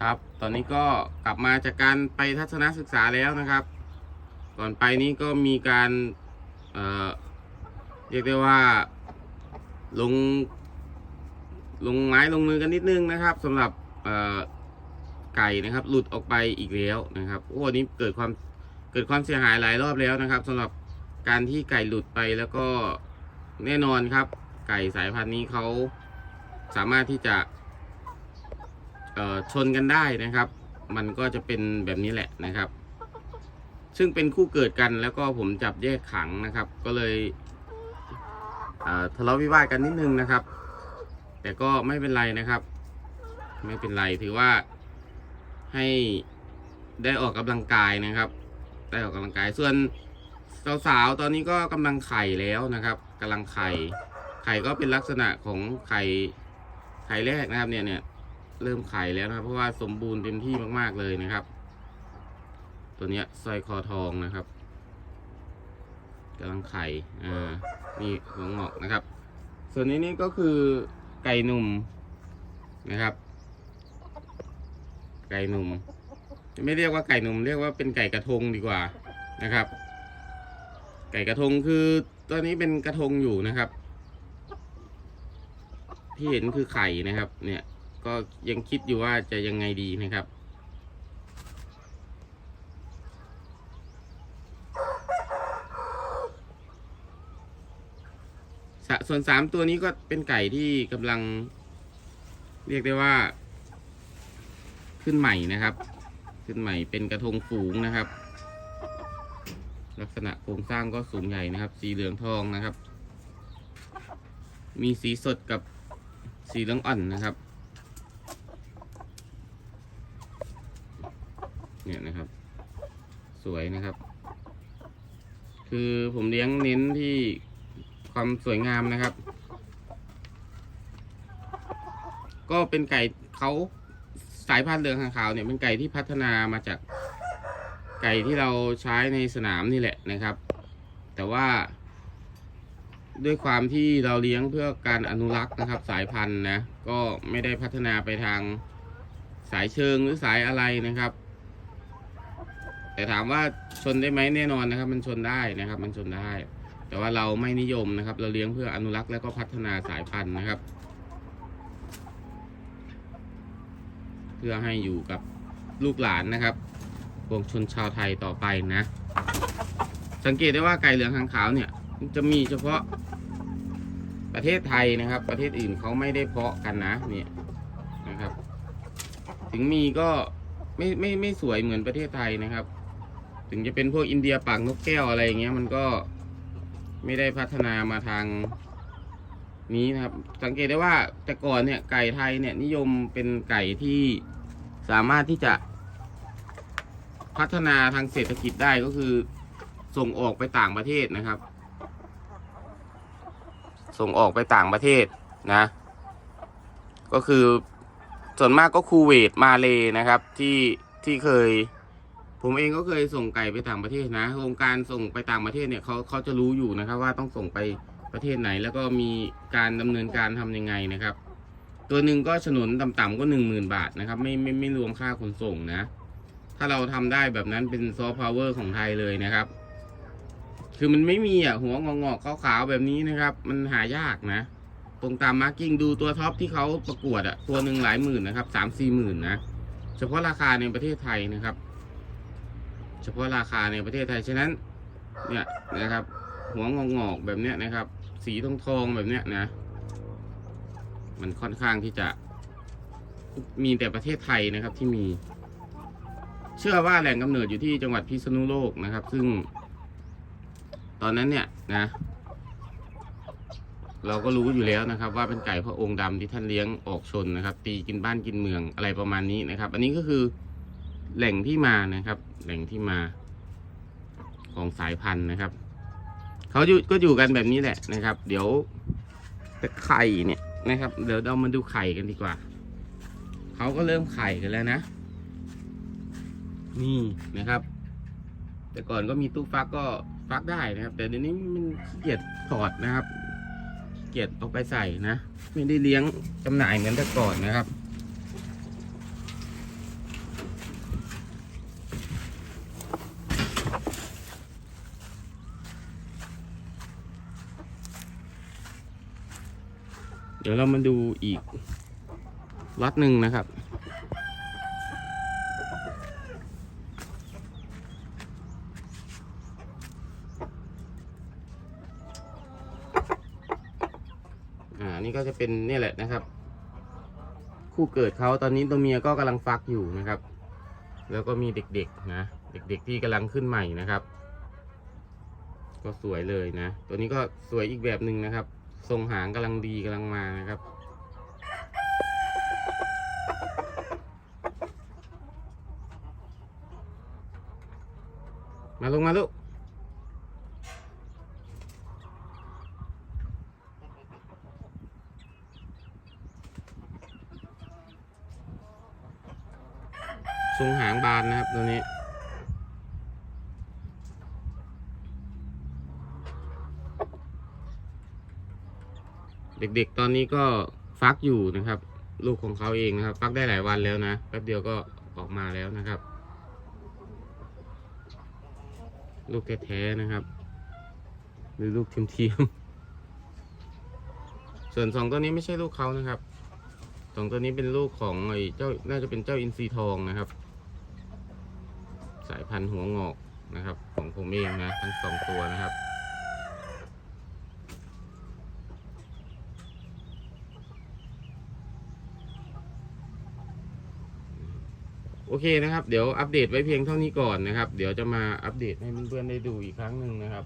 ครับ ตอนนี้ก็กลับมาจากการไปทัศนศึกษาแล้วนะครับ ก่อนไปนี้ก็มีการเอ่อเรียกได้ว่าลง ลงไม้ลงมือกันนิดนึงนะครับสำหรับเอ่อไก่นะครับ หลุดออกไปอีกแล้วนะครับโอ้นี้เกิดความเกิดความเสียหายหลายรอบแล้วนะครับสำหรับการที่ไก่หลุดไปแล้วก็แน่นอนครับ ไก่สายพันธุ์นี้เขาสามารถที่จะ ชนกันได้นะครับ มันก็จะเป็นแบบนี้แหละนะครับ ซึ่งเป็นคู่เกิดกันแล้วก็ผมจับแยกขังนะครับ ก็เลยเทะเลาะวิวาทกันนิดนึงนะครับ แต่ก็ไม่เป็นไรนะครับ ไม่เป็นไรถือว่าให้ได้ออกกำลังกายนะครับ ได้ออกกำลังกายส่วนสาวๆตอนนี้ก็กำลังไข่แล้วนะครับกำลังไข่ไข่ก็เป็นลักษณะของไข่ไข่แรกนะครับเนี่ยเนี่ย เริ่มไข่แล้วนะครับ เพราะว่าสมบูรณ์เต็มที่มากๆเลยนะครับ ตัวเนี้ยสร้อยคอทองนะครับกำลังไข่อ่านี่หัวงอกนะครับ ส่วนนี้นี่ก็คือไก่หนุ่มนะครับ ไก่หนุ่มไม่เรียกว่าไก่หนุ่มเรียกว่าเป็นไก่กระทงดีกว่านะครับ ไก่กระทงคือตัวนี้เป็นกระทงอยู่นะครับ ที่เห็นคือไข่นะครับ เนี่ย ก็ยังคิดอยู่ว่าจะยังไงดีนะครับ ส่วนสามตัวนี้ก็เป็นไก่ที่กำลัง เรียกได้ว่า ขึ้นใหม่นะครับ ขึ้นใหม่เป็นกระทงฝูงนะครับ ลักษณะโครงสร้างก็สูงใหญ่นะครับ สีเหลืองทองนะครับ มีสีสดกับสีเหลืองอ่อนนะครับ เนี่ยนะครับ สวยนะครับ คือผมเลี้ยงเน้นที่ความสวยงามนะครับ ก็เป็นไก่เขาสายพันธุ์เหลืองหางขาวเนี่ยเป็นไก่ที่พัฒนามาจากไก่ที่เราใช้ในสนามนี่แหละนะครับ แต่ว่า ด้วยความที่เราเลี้ยงเพื่อการอนุรักษ์นะครับ สายพันธุ์นะ ก็ไม่ได้พัฒนาไปทางสายเชิงหรือสายอะไรนะครับ แต่ถามว่าชนได้ไหมแน่นอนนะครับ มันชนได้นะครับ มันชนได้ แต่ว่าเราไม่นิยมนะครับ เราเลี้ยงเพื่ออนุรักษ์และก็พัฒนาสายพันธุ์นะครับ เพื่อให้อยู่กับลูกหลานนะครับวงชนชาวไทยต่อไปนะ สังเกตได้ว่าไก่เหลืองหางขาวเนี่ย จะมีเฉพาะประเทศไทยนะครับ ประเทศอื่นเขาไม่ได้เพาะกันนะเนี่ยนะครับ ถึงมีก็ไม่ไม่ไม่สวยเหมือนประเทศไทยนะครับ ถึงจะเป็นพวกอินเดียปากนกแก้วอะไรอย่างเงี้ย มันก็ไม่ได้พัฒนามาทางนี้นะครับ สังเกตได้ว่าแต่ก่อนเนี่ยไก่ไทยเนี่ยนิยมเป็นไก่ที่สามารถที่จะ พัฒนาทางเศรษฐกิจได้ก็คือส่งออกไปต่างประเทศนะครับ ส่งออกไปต่างประเทศนะ ก็คือส่วนมากก็คูเวตมาเลยนะครับที่ที่เคย ผมเองก็เคยส่งไก่ไปต่างประเทศนะโครงการส่งไปต่างประเทศเนี่ยเขาเขาจะรู้อยู่นะครับ ว่าต้องส่งไปประเทศไหน แล้วก็มีการดำเนินการทำยังไงนะครับ ตัวหนึ่งก็ฉนนต่ำๆก็หนึ่งหมื่นบาทนะครับ ไม่ไม่ไม่รวมค่าขนส่งนะ ถ้าเราทำได้แบบนั้นเป็นซอฟต์พาวเวอร์ของไทยเลยนะครับ คือมันไม่มีอะหัวงอกๆขาวๆแบบนี้นะครับ มันหายากนะ ตรงตามมาร์กิ้งดูตัวท็อปที่เขาประกวดอะตัวหนึ่งหลายหมื่นนะครับสามสี่หมื่นนะเฉพาะราคาในประเทศไทยนะครับ เฉพาะราคาในประเทศไทย ฉะนั้น เนี่ยนะครับ หัวงอกๆแบบเนี้ยนะครับ สีทองทองๆแบบเนี้ยนะ มันค่อนข้างที่จะ มีแต่ประเทศไทยนะครับที่มี เชื่อว่าแหล่งกำเนิดอยู่ที่จังหวัดพิษณุโลกนะครับ ซึ่ง ตอนนั้นเนี่ยนะ เราก็รู้อยู่แล้วนะครับ ว่าเป็นไก่พระองค์ดำที่ท่านเลี้ยงออกชนนะครับ ตีกินบ้านกินเมืองอะไรประมาณนี้นะครับ อันนี้ก็คือ แหล่งที่มานะครับ แหล่งที่มาของสายพันธุ์นะครับเขาอยู่ก็อยู่กันแบบนี้แหละนะครับ เดี๋ยวแต่ไข่เนี่ยนะครับ เดี๋ยวเรามาดูไข่กันดีกว่าเขาก็เริ่มไข่กันแล้วนะ นี่นะครับ แต่ก่อนก็มีตู้ฟักก็ฟักได้นะครับ แต่เดี๋ยวนี้มันขี้เกียจถอดนะครับขี้เกียจเอาไปใส่นะ ไม่ได้เลี้ยงจำหน่ายเหมือนแต่ก่อนนะครับ เดี๋ยวเรามาดูอีกล็อตหนึ่งนะครับ อ่า นี่ก็จะเป็นนี่แหละนะครับ คู่เกิดเขาตอนนี้ตัวเมียก็กำลังฟักอยู่นะครับ แล้วก็มีเด็กๆนะ เด็กๆที่กำลังขึ้นใหม่นะครับ ก็สวยเลยนะ ตัวนี้ก็สวยอีกแบบหนึ่งนะครับ ทรงหางกำลังดีกำลังมานะครับ มาลงมาลูกทรงหางบานนะครับตัวนี้ เด็กๆ ตอนนี้ก็ฟักอยู่นะครับ ลูกของเขาเองนะครับ ฟักได้หลายวันแล้วนะแป๊บเดียวก็ออกมาแล้วนะครับ ลูกแท้ๆนะครับ หรือลูกเทียมๆส่วนสองตัวนี้ไม่ใช่ลูกเขานะครับสองตัวนี้เป็นลูกของไอ้เจ้าน่าจะเป็นเจ้าอินทรีทองนะครับ สายพันธุ์หัวงอกนะครับ ของผมเองนะทั้งสองตัวนะครับ โอเคนะครับ เดี๋ยวอัปเดตไว้เพียงเท่านี้ก่อนนะครับ เดี๋ยวจะมาอัปเดตให้เพื่อนๆได้ดูอีกครั้งหนึ่งนะครับ